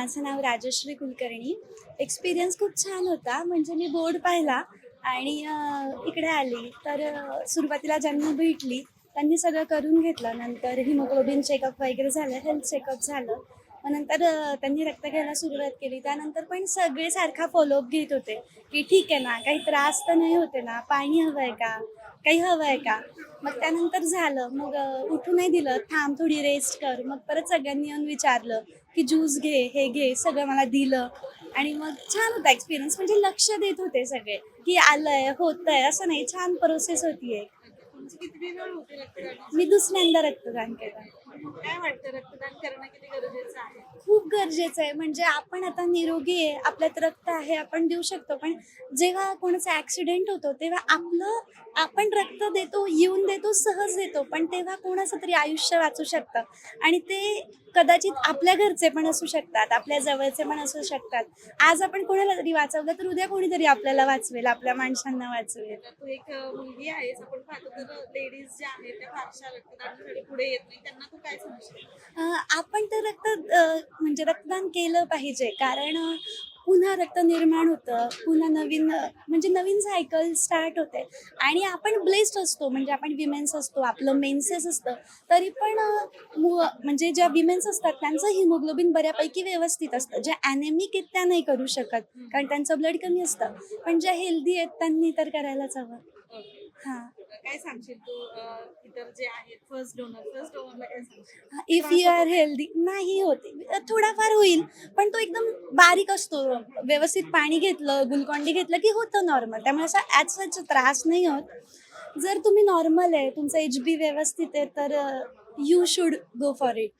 माझं नाव राजश्री कुलकर्णी. एक्सपिरियन्स खूप छान होता. म्हणजे मी बोर्ड पाहिला आणि इकडे आली. तर सुरुवातीला ज्यांना भेटली त्यांनी सगळं करून घेतलं. नंतर हिमोग्लोबिन चेकअप वगैरे झालं हेल्थ चेकअप झालं. मग नंतर त्यांनी रक्त घ्यायला सुरुवात केली. त्यानंतर पण सगळे सारखा फॉलोअप घेत होते की ठीक आहे ना काही त्रास तर नाही होते ना? पाणी हवं आहे का? काही हवं आहे का? मग त्यानंतर झालं. मग उठू नाही दिलं. थांब थोडी रेस्ट कर. मग परत सगळ्यांनी येऊन विचारलं की ज्यूस घे हे घे सगळं मला दिलं. आणि मग छान होता एक्सपिरियन्स म्हणजे लक्ष देत होते सगळे की आलंय होतंय. असं नाही छान प्रोसेस होतीये मी दुसऱ्यांदा रक्तदान केलं. काय वाटतं? रक्तदान करणं किती गरजेचं आहे? गरजेचं आहे. म्हणजे आपण आता निरोगी आहे आपल्यात रक्त आहे आपण देऊ शकतो. पण जेव्हा कोणाचा ऍक्सिडेंट होतो तेव्हा आपलं आपण रक्त देतो येऊन देतो सहज देतो. पण तेव्हा कोणाचं तरी आयुष्य वाचू शकतं. आणि ते कदाचित आपल्या घरचे पण असू शकतात आपल्या जवळचे पण असू शकतात. आज आपण कोणाला तरी वाचवलं तर उद्या कोणीतरी आपल्याला वाचवेल आपल्या माणसांना वाचवेल. तू एक मुलगी आहेस. आपण पाहतो तर लेडीज ज्या आहेत त्या फारशा रक्तदानासाठी पुढे येत नाही. त्यांना तू काय सांगशील आपण तर रक्त म्हणजे रक्तदान केलं पाहिजे. कारण पुन्हा रक्त निर्माण होतं पुन्हा नवीन म्हणजे नवीन सायकल स्टार्ट होते. आणि आपण ब्लेस्ड असतो म्हणजे आपण विमेन्स असतो आपलं मेन्सेस असतं. तरी पण म्हणजे ज्या विमेन्स असतात त्यांचं हिमोग्लोबिन बऱ्यापैकी व्यवस्थित असतं. ज्या ॲनेमिक आहेत त्या नाही करू शकत कारण त्यांचं ब्लड कमी असतं. पण ज्या हेल्दी आहेत त्यांनी तर करायलाच हवं. हां. काय सांगशील तू? इतर जे आहेत फर्स्ट डोनर फर्स्ट डोनरला काय सांगशील? इफ यू आर हेल्दी नाही होते. थोडाफार होईल पण तो एकदम बारीक असतो. व्यवस्थित पाणी घेतलं गुलकोंडी घेतलं की होतं नॉर्मल त्यामुळे असा ॲज सच त्रास नाही होत. जर तुम्ही नॉर्मल आहे तुमचं एच बी व्यवस्थित आहे तर you should go for it